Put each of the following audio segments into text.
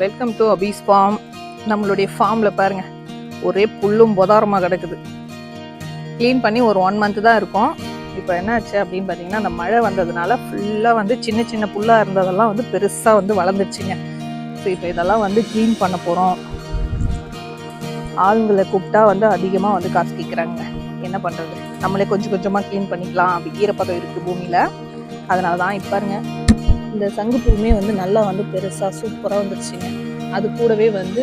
Welcome to Hafiz form நம்மளுடைய ஃபார்மில் பாருங்கள் ஒரே புல்லும் பொதாரமாக கிடக்குது. க்ளீன் பண்ணி ஒரு ஒன் மந்த் தான் இருக்கும். இப்போ என்னாச்சு அப்படின்னு பார்த்தீங்கன்னா அந்த மழை வந்ததுனால ஃபுல்லாக வந்து சின்ன சின்ன புல்லாக இருந்ததெல்லாம் வந்து பெருசாக வந்து வளர்ந்துருச்சுங்க. ஸோ இப்போ இதெல்லாம் வந்து க்ளீன் பண்ண போகிறோம் ஆளுங்களை கூப்பிட்டா வந்து அதிகமாக வந்து காசு கேட்குறாங்க என்ன பண்ணுறது நம்மளே கொஞ்சம் கொஞ்சமாக க்ளீன் பண்ணிக்கலாம். அப்படி ஈரப்பதம் இருக்குது பூமியில். அதனால தான் இப்போ பாருங்க இந்த சங்குப்பூவுமே வந்து நல்லா வந்து பெருசாக சூப்பராக வந்துருச்சுங்க அது கூடவே வந்து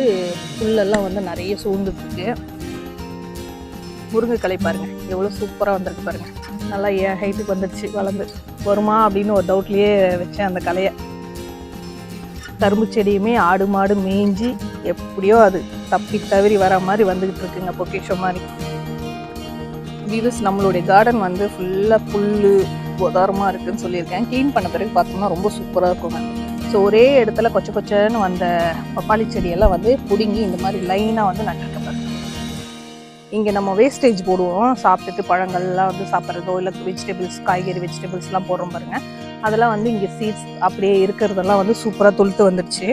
புல்லெல்லாம் வந்து நிறைய சூழ்ந்துருக்கு முருங்கைக்கலை பாருங்கள் எவ்வளோ சூப்பராக வந்திருக்கு பாருங்க. நல்லா என் ஹைட்டுக்கு வந்துடுச்சு வளர்ந்து. வருமா அப்படின்னு ஒரு டவுட்லேயே வச்சேன் அந்த கலையை கரும்பு செடியுமே ஆடு மாடு மேய்ஞ்சி எப்படியோ அது தப்பி தவறி வர மாதிரி வந்துக்கிட்டு இருக்குங்க பொக்கிஷம் மாதிரி. வீவஸ் நம்மளுடைய கார்டன் வந்து ஃபுல்லாக புல் உதாரமாக இருக்குதுன்னு சொல்லியிருக்கேன். க்ளீன் பண்ண பிறகு பார்த்தோம்னா ரொம்ப சூப்பராக இருக்குங்க. ஸோ ஒரே இடத்துல கொச்ச கொச்சன்னு வந்த பப்பாளி செடியெல்லாம் வந்து பிடுங்கி இந்த மாதிரி லைனாக வந்து நட்டுருக்க பாருங்க. இங்கே நம்ம வேஸ்டேஜ் போடுவோம். சாப்பிட்டுட்டு பழங்கள்லாம் வந்து சாப்பிட்றதோ இல்லை வெஜிடபிள்ஸ் காய்கறி வெஜிடபிள்ஸ்லாம் போடுறோம் பாருங்கள் அதெல்லாம் வந்து இங்கே சீட்ஸ் அப்படியே இருக்கிறதெல்லாம் வந்து சூப்பராக துளுத்து வந்துடுச்சு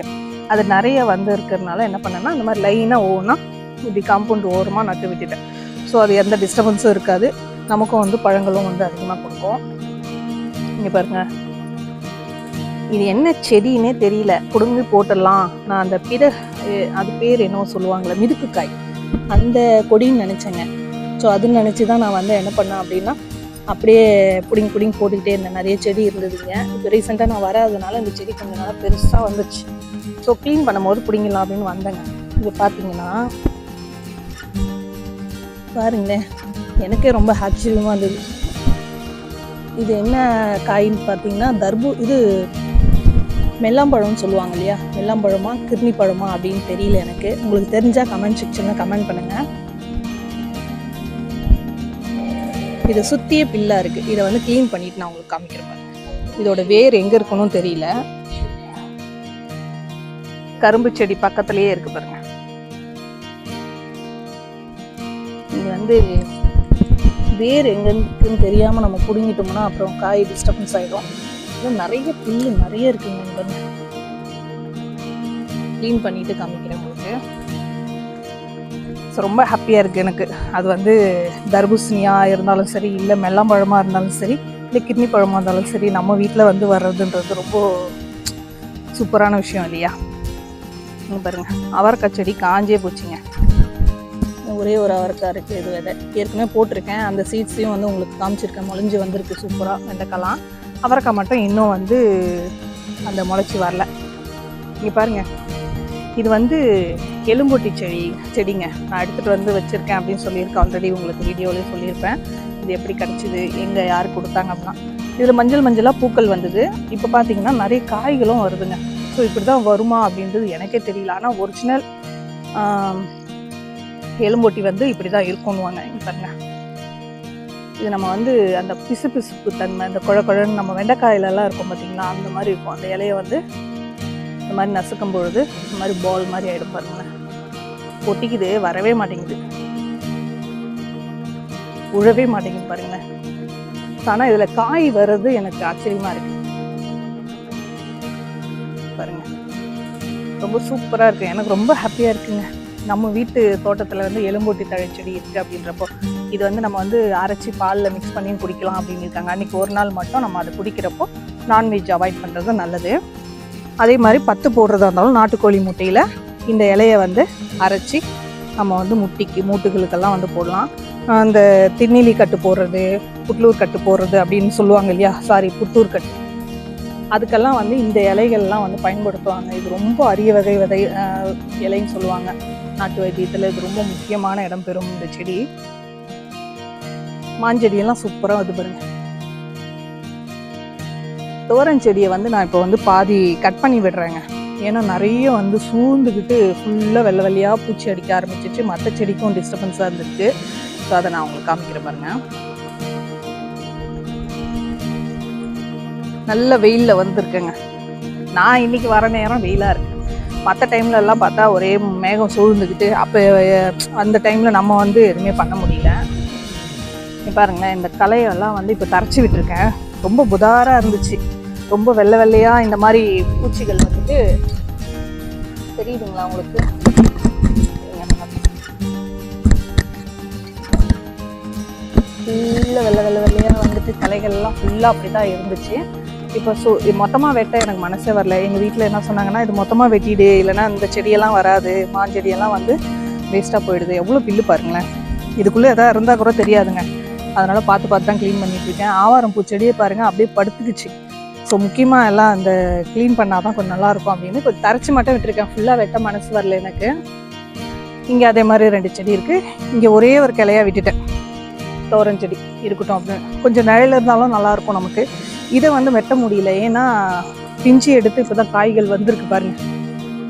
அது நிறைய வந்து இருக்கிறதுனால என்ன பண்ணேன்னா அந்த மாதிரி லைனாக ஒவ்வொன்றா இப்படி காம்பவுண்ட் ஓரமாக நட்டு விட்டுட்டேன். ஸோ அது எந்த டிஸ்டர்பன்ஸும் இருக்காது. நமக்கும் வந்து பழங்களும் வந்து அதிகமாக கொடுக்கும். இங்கே பாருங்க. இது என்ன செடின்னே தெரியல. குடும்பி போட்டுடலாம். நான் அந்த பிற அது பேர் என்னவோ சொல்லுவாங்களே மிதுக்குக்காய். அந்த கொடின்னு நினச்சேங்க. ஸோ அதுன்னு நினச்சி தான் நான் வந்து என்ன பண்ணேன் அப்படின்னா அப்படியே புடிங்கி புடிங்கி போட்டுக்கிட்டே இருந்தேன். நிறைய செடி இருந்ததுங்க. இப்போ ரீசெண்டாக நான் வராதனால இந்த செடி கொஞ்சம் நல்லா பெருசாக வந்துச்சு. ஸோ க்ளீன் பண்ணும்போது பிடிங்கலாம் அப்படின்னு வந்தேங்க. இது பார்த்தீங்கன்னா பாருங்களேன். எனக்கே ரொம்ப ஆச்சரியமாக இருந்தது. இது என்ன காயின்னு பார்த்தீங்கன்னா தர்பு இது மெல்லாம்பழம்னு சொல்லுவாங்க இல்லையா? மெல்லாம்பழமா கிர்னி பழமா அப்படின்னு தெரியல எனக்கு. உங்களுக்கு தெரிஞ்சால் கமெண்ட் செக்ஷனில் கமெண்ட் பண்ணுங்கள் இதை சுற்றியே பில்லா இருக்குது இதை வந்து க்ளீன் பண்ணிட்டு நான் உங்களுக்கு காமிக்கிறேன் இதோட வேர் எங்கே இருக்கணும் தெரியல. கரும்பு செடி பக்கத்துலேயே இருக்கு பாருங்க. இது வந்து வேர் எங்க இருக்குன்னு தெரியாமல் நம்ம பிடுங்கிட்டோம்னா அப்புறம் காய் டிஸ்டர்பன்ஸ் ஆகிடும் இது நிறைய புல்லு நிறைய இருக்குங்க நண்பன் க்ளீன் பண்ணிட்டு காமிக்கிறேன் உங்களுக்கு. ஸோ ரொம்ப ஹாப்பியாக இருக்குது எனக்கு. அது வந்து தர்பூசணியாக இருந்தாலும் சரி இல்லை மெல்லாம்பழமாக இருந்தாலும் சரி இல்லை கிட்னி பழமாக இருந்தாலும் சரி நம்ம வீட்டில் வந்து வர்றதுன்றது ரொம்ப சூப்பரான விஷயம் இல்லையா? பாருங்கள் பாருங்க. அவரைக்காய் செடி காஞ்சே போச்சுங்க. ஒரே ஒரு அவரைக்காய் இருக்குது இது விதை. ஏற்கனவே போட்டிருக்கேன். அந்த சீட்ஸையும் வந்து உங்களுக்கு காமிச்சிருக்கேன். முளைஞ்சி வந்திருக்கு சூப்பராக வெண்டைக்காலாம். அவரைக்காய் மட்டும் இன்னும் வந்து அந்த முளைச்சி வரல. இங்கே பாருங்கள் இது வந்து எலும்பொட்டி செடி செடிங்க. நான் எடுத்துகிட்டு வந்து வச்சுருக்கேன் அப்படின்னு சொல்லியிருக்கேன். ஆல்ரெடி உங்களுக்கு வீடியோலேயும் சொல்லியிருப்பேன். இது எப்படி கிடச்சிது எங்கே யார் கொடுத்தாங்க அப்படின்னா இதில் மஞ்சள் மஞ்சளாக பூக்கள் வந்தது. இப்போ பார்த்தீங்கன்னா நிறைய காய்களும் வருதுங்க. ஸோ இப்படி தான் வருமா அப்படின்றது எனக்கே தெரியல. ஆனால் ஒரிஜினல் எலும்பொட்டி வந்து இப்படி தான் இருக்கும்னுவாங்க பாருங்க. இது நம்ம வந்து அந்த பிசு பிசுப்பு தன்மை அந்த குழ குழன்னு நம்ம வெண்டைக்காயிலலாம் இருக்கும் பார்த்திங்களா அந்த மாதிரி இருக்கும். அந்த இலையை வந்து இந்த மாதிரி நசுக்கும் பொழுது இந்த மாதிரி பால் மாதிரி ஆகிடும் பாருங்களேன். ஒட்டிக்குது வரவே மாட்டேங்குது. உழவே மாட்டேங்குது பாருங்களேன். ஆனால் இதில் காய் வர்றது எனக்கு ஆச்சரியமாக இருக்கு. பாருங்க. ரொம்ப சூப்பராக இருக்குது எனக்கு ரொம்ப ஹாப்பியாக இருக்குங்க. நம்ம வீட்டு தோட்டத்தில் வந்து எலும்பூட்டி தழைச்செடி இருக்குது அப்படின்றப்போ இது வந்து நம்ம வந்து அரைச்சி பாலில் மிக்ஸ் பண்ணியும் குடிக்கலாம் அப்படின்னு இருக்காங்க. அன்றைக்கி ஒரு நாள் மட்டும் நம்ம அதை குடிக்கிறப்போ நான்வெஜ் அவாய்ட் பண்ணுறது நல்லது. அதே மாதிரி பத்து போடுறதா இருந்தாலும் நாட்டுக்கோழி முட்டையில் இந்த இலையை வந்து அரைச்சி நம்ம வந்து முட்டிக்கு மூட்டுகளுக்கெல்லாம் வந்து போடலாம். அந்த திண்ணிலி கட்டு போடுறது புட்லூர் கட்டு போடுறது அப்படின்னு சொல்லுவாங்க இல்லையா? சாரி புத்தூர் கட்டு. அதுக்கெல்லாம் வந்து இந்த இலைகள்லாம் வந்து பயன்படுத்துவாங்க. இது ரொம்ப அரிய வகை விதை இலைன்னு சொல்லுவாங்க. நாட்டு வைத்தியத்தில் இது ரொம்ப முக்கியமான இடம் பெறும் இந்த செடி. மாஞ்செடியெல்லாம் சூப்பராக இது பாருங்க. தோரன் செடியை வந்து நான் இப்போ வந்து பாதி கட் பண்ணி விடுறேங்க. ஏன்னா நிறைய வந்து சூழ்ந்துக்கிட்டு ஃபுல்லாக வெள்ளை வெள்ளையாக பூச்சி அடிக்க ஆரம்பிச்சிச்சு மற்ற செடிக்கும் டிஸ்டர்பன்ஸாக இருந்துருக்கு ஸோ அதை நான் உங்களுக்கு காமிக்கிறேன் பாருங்க. நல்ல வெயிலில் வந்திருக்கேங்க. நான் இன்னைக்கு வர நேரம் வெயிலாக இருக்கு. மற்ற டைம்ல எல்லாம் பார்த்தா ஒரே மேகம் சூழ்ந்துக்கிட்டு அப்போ அந்த டைமில் நம்ம வந்து எதுவுமே பண்ண முடியல. பாருங்களேன் இந்த கலையெல்லாம் வந்து இப்போ தரைச்சி விட்டுருக்கேன். ரொம்ப புதாராக இருந்துச்சு. ரொம்ப வெள்ளை வெள்ளையாக இந்த மாதிரி பூச்சிகள் வந்துட்டு தெரியுதுங்களா உங்களுக்கு? ஃபுல்லாக வெள்ளை வெள்ளை வெள்ளையாக வந்துட்டு கலைகள்லாம் ஃபுல்லாக அப்படி தான் இருந்துச்சு. இப்போ சு மொத்தமாக வெட்ட எனக்கு மனசே வரல. எங்கள் வீட்டில் என்ன சொன்னாங்கன்னா இது மொத்தமாக வெட்டிடு இல்லைன்னா இந்த செடியெல்லாம் வராது மாஞ்செடியெல்லாம் வந்து வேஸ்ட்டாக போயிடுது. எவ்வளோ பில்லு பாருங்களேன். இதுக்குள்ளே எதாவது இருந்தால் கூட தெரியாதுங்க. அதனால் பார்த்து பார்த்து தான் க்ளீன் பண்ணிட்டுருக்கேன் ஆவாரம் பூச்செடியை பாருங்கள் அப்படியே படுத்துக்குச்சு. ஸோ முக்கியமாக எல்லாம் அந்த க்ளீன் பண்ணால் தான் கொஞ்சம் நல்லாயிருக்கும் அப்படின்னு கொஞ்சம் தரைச்சி மட்டும் விட்டுருக்கேன். ஃபுல்லாக வெட்ட மனசு வரல எனக்கு. இங்கே அதே மாதிரி ரெண்டு செடி இருக்குது இங்கே ஒரே ஒரு கிளையாக விட்டுட்டேன். தோரஞ்செடி இருக்கட்டும் அப்படின்னு. கொஞ்சம் நிழல் இருந்தாலும் நல்லாயிருக்கும் நமக்கு. இதை வந்து வெட்ட முடியல. ஏன்னா பிஞ்சு எடுத்து இப்போ தான் காய்கள் வந்திருக்கு பாருங்க.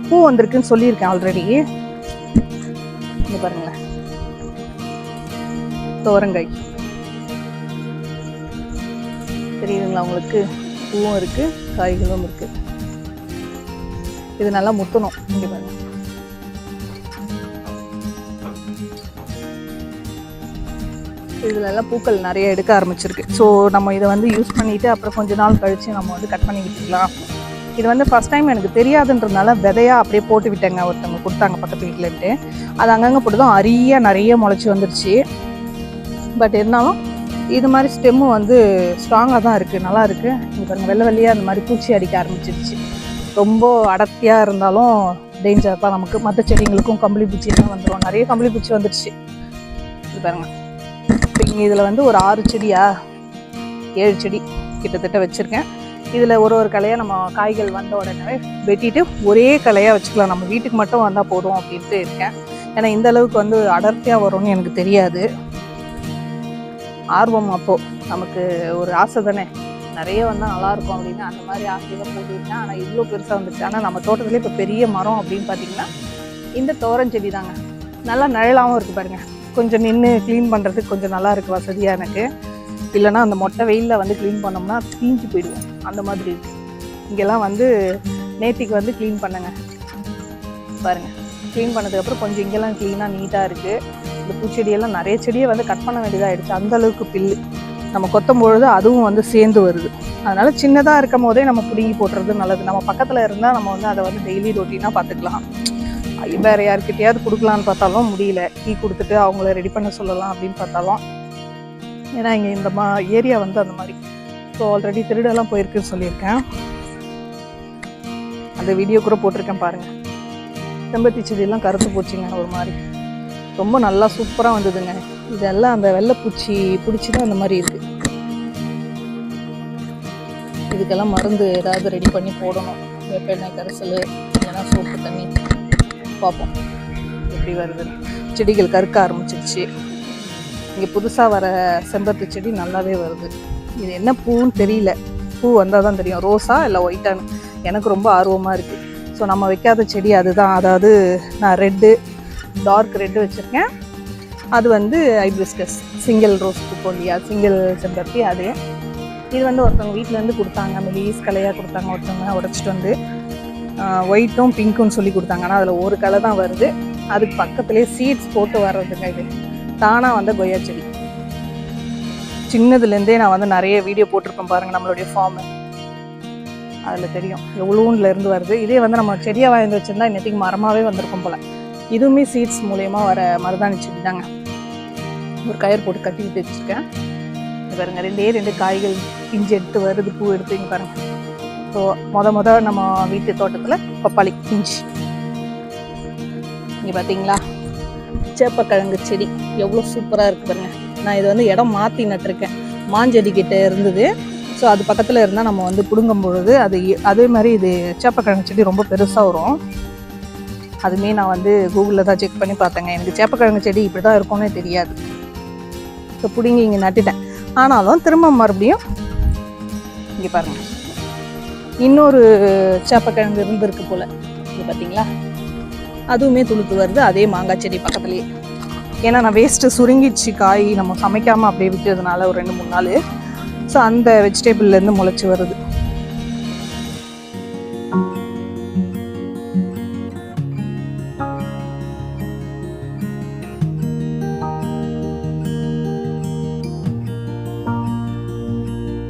பூ வந்திருக்குன்னு சொல்லியிருக்கேன் ஆல்ரெடி இங்கே பாருங்களேன் தோரங்காய். தெரியுதுங்களா உங்களுக்கு? பூவும் இருக்கு காய்களும் இருக்கு. இது நல்லா முத்தணும். இங்கே பாருங்கள் இதுலலாம் பூக்கள் நிறைய எடுக்க ஆரம்பிச்சிருக்கு. ஸோ நம்ம இதை வந்து யூஸ் பண்ணிவிட்டு அப்புறம் கொஞ்ச நாள் கழித்து நம்ம வந்து கட் பண்ணி விட்டுக்கலாம் இது வந்து ஃபஸ்ட் டைம் எனக்கு தெரியாதுன்றதுனால விதையாக அப்படியே போட்டு விட்டேங்க. ஒருத்தவங்க கொடுத்தாங்க பக்கத்து வீட்டிலன்ட்டு அது அங்கங்கே போட்டதும் அரிய நிறைய முளைச்சி வந்துருச்சு. பட் இருந்தாலும் இது மாதிரி ஸ்டெம்மு வந்து ஸ்ட்ராங்காக தான் இருக்குது நல்லா இருக்குது இது பாருங்க வெள்ளை வெள்ளையாக அந்த மாதிரி பூச்சி அடிக்க ஆரம்பிச்சிருச்சு. ரொம்ப அடர்த்தியாக இருந்தாலும் டேஞ்சர் தான் நமக்கு. மற்ற செடிங்களுக்கும் கம்பளி பூச்சி தான் வந்துடும் நிறைய கம்பளி பூச்சி வந்துடுச்சு இது பாருங்கள் இப்போ இதில் வந்து ஒரு ஆறு செடியா? ஏழு செடி கிட்டத்தட்ட வச்சுருக்கேன். இதில் ஒரு ஒரு கலையாக நம்ம காய்கள் வந்த உடனே வெட்டிட்டு ஒரே கலையாக வச்சுக்கலாம். நம்ம வீட்டுக்கு மட்டும் வந்தால் போதும் அப்படின்ட்டு இருக்கேன். ஏன்னா இந்த அளவுக்கு வந்து அடர்த்தியாக வரும்னு எனக்கு தெரியாது. ஆர்வம் அப்போது நமக்கு ஒரு ஆசை தானே. நிறைய வந்தால் நல்லாயிருக்கும் அப்படின்னு அந்த மாதிரி ஆசையாக போட்டுருக்கேன் ஆனால் இவ்வளோ பெருசாக வந்துச்சு. ஆனால் நம்ம தோட்டத்துலேயே இப்போ பெரிய மரம் அப்படின்னு பார்த்தீங்கன்னா இந்த தோரஞ்செடி தாங்க. நல்லா நிழலாகவும் இருக்குது பாருங்கள் கொஞ்சம் நின்று க்ளீன் பண்ணுறதுக்கு கொஞ்சம் நல்லா இருக்குது வசதியாக எனக்கு. இல்லைன்னா அந்த மொட்டை வெயிலில் வந்து க்ளீன் பண்ணோம்னா தீஞ்சு போயிடுவோம். அந்த மாதிரி. இருக்கு இங்கெல்லாம் வந்து நேத்திக்கு வந்து க்ளீன் பண்ணுங்க. பாருங்கள் க்ளீன் பண்ணதுக்கப்புறம் கொஞ்சம் இங்கெல்லாம் க்ளீனாக நீட்டாக இருக்குது இந்த பூச்செடியெல்லாம் நிறைய செடியை வந்து கட் பண்ண வேண்டியதாக ஆகிடுச்சு அந்தளவுக்கு பில்லு. நம்ம கொத்தும் பொழுது அதுவும் வந்து சேர்ந்து வருது. அதனால் சின்னதாக இருக்கும் போதே நம்ம பிடுங்கி போட்டுறது நல்லது. நம்ம பக்கத்தில் இருந்தால் நம்ம வந்து அதை வந்து டெய்லி ரொட்டீனாக பார்த்துக்கலாம். வேற யாருக்கிட்டையாவது கொடுக்கலான்னு பார்த்தாலும் முடியல. டீ கொடுத்துட்டு அவங்கள ரெடி பண்ண சொல்லலாம் அப்படின்னு பார்த்தாலும். ஏன்னா இங்கே இந்த மா ஏரியா வந்து அந்த மாதிரி. ஸோ ஆல்ரெடி திருடெல்லாம் போயிருக்குன்னு சொல்லியிருக்கேன். அந்த வீடியோ கூட போட்டிருக்கேன் பாருங்கள் செம்பத்தி செடியெல்லாம் கருத்து போச்சுங்க ஒரு மாதிரி. ரொம்ப நல்லா சூப்பராக வந்ததுங்க. இதெல்லாம் அந்த வெள்ளைப்பூச்சி பிடிச்சி தான் அந்த மாதிரி இருக்குது இதுக்கெல்லாம் மருந்து ஏதாவது ரெடி பண்ணி போடணும். வேப்பெண்ணெய் கரைசல் இல்லைன்னா சோப்பு தண்ணி. பார்ப்போம். எப்படி வருது செடிகள் கருக்க ஆரம்பிச்சிருச்சு. இங்கே புதுசாக வர செம்பருத்தி செடி நல்லாவே வருது. இது என்ன பூன்னு தெரியல. பூ வந்தால் தான் தெரியும். ரோஸா இல்லை ஒயிட்டான்னு. எனக்கு ரொம்ப ஆர்வமாக இருக்குது ஸோ நம்ம வைக்காத செடி அதுதான். அதாவது நான் ரெட்டு டார்க் ரெட்டு வச்சுருக்கேன். அது வந்து ஐப்ரிஸ்கஸ் சிங்கிள் ரோஸ் பூக்கும் இல்லையா சிங்கிள் செம்பருத்தி அது. இது வந்து ஒருத்தவங்க வீட்டிலேருந்து கொடுத்தாங்க. மெலீஸ் கலையாக கொடுத்தாங்க ஒருத்தவங்க உடச்சிட்டு வந்து. ஒயிட்டும் பிங்க்கும் சொல்லி கொடுத்தாங்க. ஆனால் அதில் ஒரு கலை தான் வருது. அதுக்கு பக்கத்துலேயே சீட்ஸ் போட்டு வர்றதுங்க இது. தானாக வந்த கொய்யா செடி. சின்னதுலேருந்தே நான் வந்து நிறைய வீடியோ போட்டிருப்பேன் பாருங்கள் நம்மளுடைய ஃபார்மு அதில் தெரியும். எவ்வளோன்ல இருந்து வருது. இதே வந்து நம்ம செடியாக வாங்கி வச்சிருந்தா இன்னத்துக்கு மரமாகவே வந்திருக்கும் போல். இதுவுமே சீட்ஸ் மூலயமா வர மருதாணி செடி தாங்க. ஒரு கயர் போட்டு கட்டிக்கிட்டு வச்சுருக்கேன். பாருங்கள் பாருங்க ரெண்டே ரெண்டு காய்கள் இஞ்சி எடுத்து வருது பூ எடுத்து இங்கே ஸோ மொத மொத நம்ம வீட்டு தோட்டத்தில் பப்பாளி பிஞ்சு இங்கே பார்த்தீங்களா சேப்பக்கிழங்கு செடி. எவ்வளோ சூப்பராக இருக்குது பாருங்க. நான் இது வந்து இடம் மாற்றி நட்டிருக்கேன். மாஞ்செடி இருந்தது. ஸோ அது பக்கத்தில் இருந்தால் நம்ம வந்து பிடுங்கும் பொழுது அது அதே மாதிரி இது சேப்பக்கிழங்கு செடி ரொம்ப பெருசாக வரும். அதுமே நான் வந்து கூகுளில் தான் செக் பண்ணி பார்த்தேங்க எனக்கு சேப்பக்கிழங்கு செடி இப்படி தான் இருக்கும்னே தெரியாது. ஸோ பிடுங்கி இங்கே நட்டுட்டேன். ஆனாலும் திரும்ப மறுபடியும் இங்கே பாருங்கள் இன்னொரு சேப்பக்கிழங்கு இருந்திருக்கு போல. இது பார்த்தீங்களா அதுவுமே துளுத்து வருது. அதே மாங்காய் செடி பக்கத்துலேயே. ஏன்னா நான் வேஸ்ட்டு சுருங்கிடுச்சு காய். நம்ம சமைக்காமல் அப்படியே விற்கிறதுனால ஒரு ரெண்டு மூணு நாள். ஸோ அந்த வெஜிடபிள்லேருந்து முளைச்சி வருது.